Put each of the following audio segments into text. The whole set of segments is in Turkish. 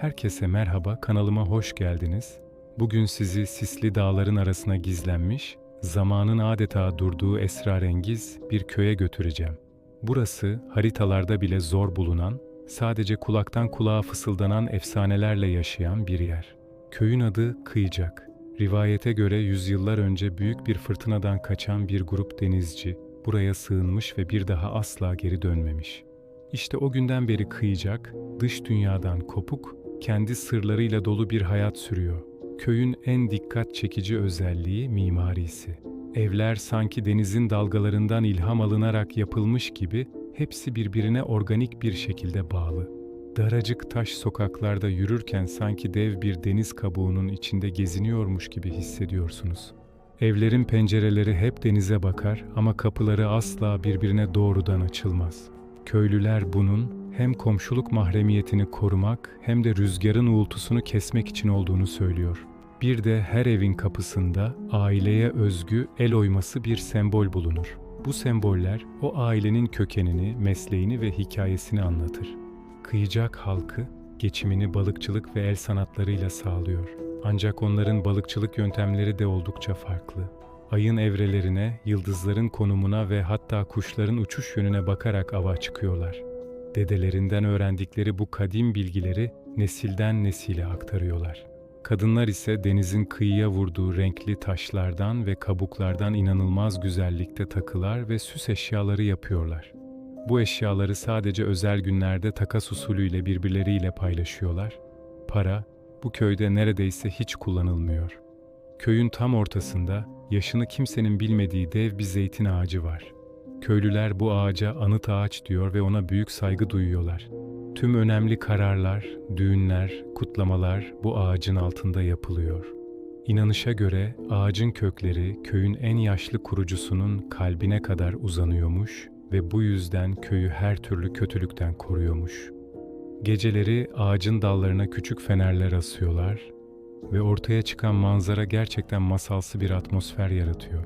Herkese merhaba, kanalıma hoş geldiniz. Bugün sizi sisli dağların arasına gizlenmiş, zamanın adeta durduğu esrarengiz bir köye götüreceğim. Burası haritalarda bile zor bulunan, sadece kulaktan kulağa fısıldanan efsanelerle yaşayan bir yer. Köyün adı Kıyacak. Rivayete göre yüzyıllar önce büyük bir fırtınadan kaçan bir grup denizci buraya sığınmış ve bir daha asla geri dönmemiş. İşte o günden beri Kıyacak, dış dünyadan kopuk, kendi sırlarıyla dolu bir hayat sürüyor. Köyün en dikkat çekici özelliği mimarisi. Evler sanki denizin dalgalarından ilham alınarak yapılmış gibi hepsi birbirine organik bir şekilde bağlı. Daracık taş sokaklarda yürürken sanki dev bir deniz kabuğunun içinde geziniyormuş gibi hissediyorsunuz. Evlerin pencereleri hep denize bakar ama kapıları asla birbirine doğrudan açılmaz. Köylüler bunun hem komşuluk mahremiyetini korumak hem de rüzgarın uğultusunu kesmek için olduğunu söylüyor. Bir de her evin kapısında aileye özgü el oyması bir sembol bulunur. Bu semboller o ailenin kökenini, mesleğini ve hikayesini anlatır. Kıyacak halkı geçimini balıkçılık ve el sanatlarıyla sağlıyor. Ancak onların balıkçılık yöntemleri de oldukça farklı. Ayın evrelerine, yıldızların konumuna ve hatta kuşların uçuş yönüne bakarak ava çıkıyorlar. Dedelerinden öğrendikleri bu kadim bilgileri nesilden nesile aktarıyorlar. Kadınlar ise denizin kıyıya vurduğu renkli taşlardan ve kabuklardan inanılmaz güzellikte takılar ve süs eşyaları yapıyorlar. Bu eşyaları sadece özel günlerde takas usulüyle birbirleriyle paylaşıyorlar. Para bu köyde neredeyse hiç kullanılmıyor. Köyün tam ortasında yaşını kimsenin bilmediği dev bir zeytin ağacı var. Köylüler bu ağaca anıt ağaç diyor ve ona büyük saygı duyuyorlar. Tüm önemli kararlar, düğünler, kutlamalar bu ağacın altında yapılıyor. İnanışa göre ağacın kökleri köyün en yaşlı kurucusunun kalbine kadar uzanıyormuş ve bu yüzden köyü her türlü kötülükten koruyormuş. Geceleri ağacın dallarına küçük fenerler asıyorlar ve ortaya çıkan manzara gerçekten masalsı bir atmosfer yaratıyor.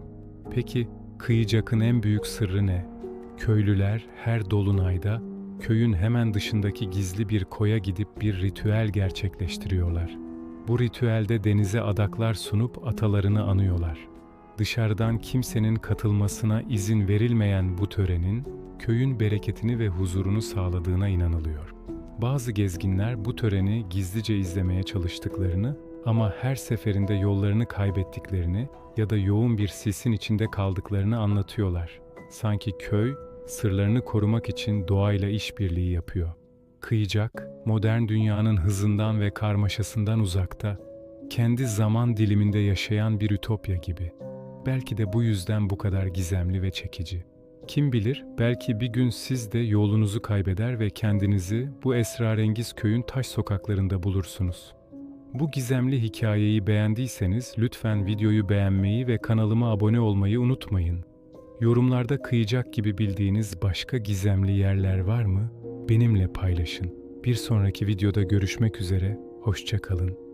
Peki Kıyıcak'ın en büyük sırrı ne? Köylüler her dolunayda köyün hemen dışındaki gizli bir koya gidip bir ritüel gerçekleştiriyorlar. Bu ritüelde denize adaklar sunup atalarını anıyorlar. Dışarıdan kimsenin katılmasına izin verilmeyen bu törenin köyün bereketini ve huzurunu sağladığına inanılıyor. Bazı gezginler bu töreni gizlice izlemeye çalıştıklarını ama her seferinde yollarını kaybettiklerini ya da yoğun bir sisin içinde kaldıklarını anlatıyorlar. Sanki köy sırlarını korumak için doğayla işbirliği yapıyor. Kıyacak, modern dünyanın hızından ve karmaşasından uzakta, kendi zaman diliminde yaşayan bir ütopya gibi. Belki de bu yüzden bu kadar gizemli ve çekici. Kim bilir, belki bir gün siz de yolunuzu kaybeder ve kendinizi bu esrarengiz köyün taş sokaklarında bulursunuz. Bu gizemli hikayeyi beğendiyseniz lütfen videoyu beğenmeyi ve kanalıma abone olmayı unutmayın. Yorumlarda kıyacak gibi bildiğiniz başka gizemli yerler var mı? Benimle paylaşın. Bir sonraki videoda görüşmek üzere, hoşça kalın.